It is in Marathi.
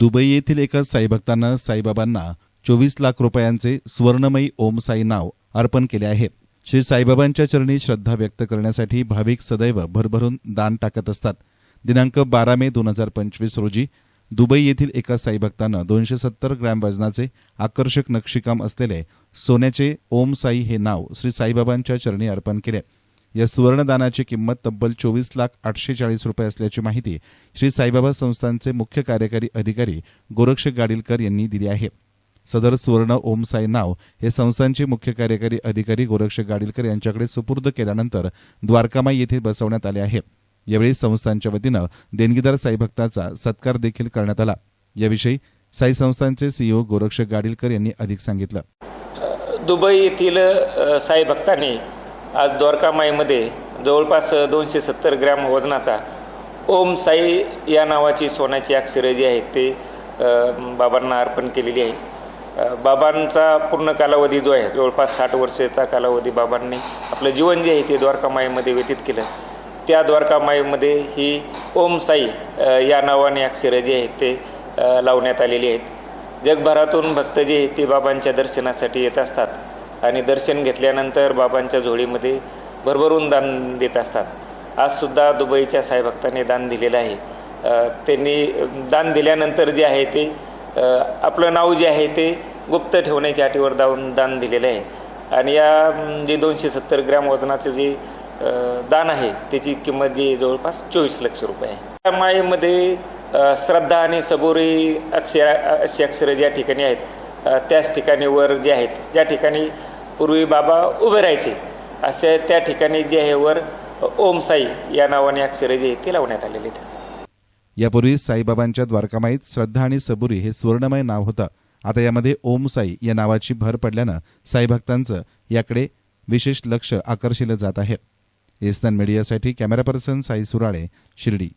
दुबई येथील एका साईभक्तानं साईबाबांना चोवीस लाख रुपयांचे स्वर्णमयी ओम साई नाव अर्पण केले आहे. श्री साईबाबांच्या चरणी श्रद्धा व्यक्त करण्यासाठी भाविक सदैव भरभरून दान टाकत असतात. दिनांक बारा मे दोन हजार पंचवीस रोजी दुबई येथील एका साईभक्तानं दोनशे सत्तर ग्रॅम वजनाचे आकर्षक नक्षीकाम असलेले सोन्याचे ओम साई हे नाव श्री साईबाबांच्या चरणी अर्पण केले. या सुवर्णदानाची किंमत तब्बल चोवीस लाख आठशे चाळीस रुपये असल्याची माहिती श्री साईबाबा संस्थानचे मुख्य कार्यकारी अधिकारी गोरक्ष गाडीलकर यांनी दिली आहे. सदर सुवर्ण ओम साई नाव हे संस्थांचे मुख्य कार्यकारी अधिकारी गोरक्ष गाडीलकर यांच्याकडे सुपूर्द केल्यानंतर द्वारकामाई येथे बसवण्यात आले आहे. यावेळी संस्थांच्या वतीनं देणगीदार साईभक्ताचा सत्कार देखील करण्यात आला. याविषयी साई संस्थांचे सीईओ गोरक्ष गाडीलकर यांनी अधिक सांगितलं. दुबई येथील साई भक्तांनी आज द्वारकामाईमध्ये जवळपास दोनशे सत्तर ग्रॅम वजनाचा ओम साई या नावाची सोन्याची अक्षरं जी आहेत ते बाबांना अर्पण केलेली आहे. बाबांचा पूर्ण कालावधी जो आहे जवळपास साठ वर्षाचा कालावधी बाबांनी आपलं जीवन जे आहे ते द्वारकामाईमध्ये व्यतीत केलं. त्या द्वारकामाईमध्ये ही ओम साई या नावाने अक्षरं जी आहेत ते लावण्यात आलेली आहेत. जगभरातून भक्त जे आहेत ते बाबांच्या दर्शनासाठी येत असतात. आणि दर्शन घेतल्यानंतर बाबांच्या झोळीमध्ये भरभरून दान देत असतात. आजसुद्धा दुबईच्या साईभक्तांनी दान दिलेलं आहे. त्यांनी दान दिल्यानंतर जे आहे ते आपलं नाव जे आहे ते गुप्त ठेवण्याच्या अटीवर दान दान दिलेलं आहे. आणि या जे दोनशे सत्तर ग्रॅम वजनाचं जे दान आहे त्याची किंमत जी जवळपास चोवीस लक्ष रुपये आहे. त्या मायेमध्ये श्रद्धा आणि सबोरी अक्षर अशी अक्षरं ज्या ठिकाणी आहेत त्याच ठिकाणी वर जे आहेत ज्या ठिकाणी पूर्वी बाबा उभे राहायचे. असे त्या ठिकाणी जे आहे वर ओम साई या नावाने अक्षरे जे ते लावण्यात आलेले आहेत. यापूर्वी साईबाबांच्या द्वारकामाईत श्रद्धा आणि सबुरी हे स्वर्णमय नाव होतं. आता यामध्ये ओम साई या नावाची भर पडल्यानं साईभक्तांचं याकडे विशेष लक्ष आकर्षिलं जात आहे. एस्तान मीडियासाठी कॅमेरा पर्सन साई सुराळे शिर्डी.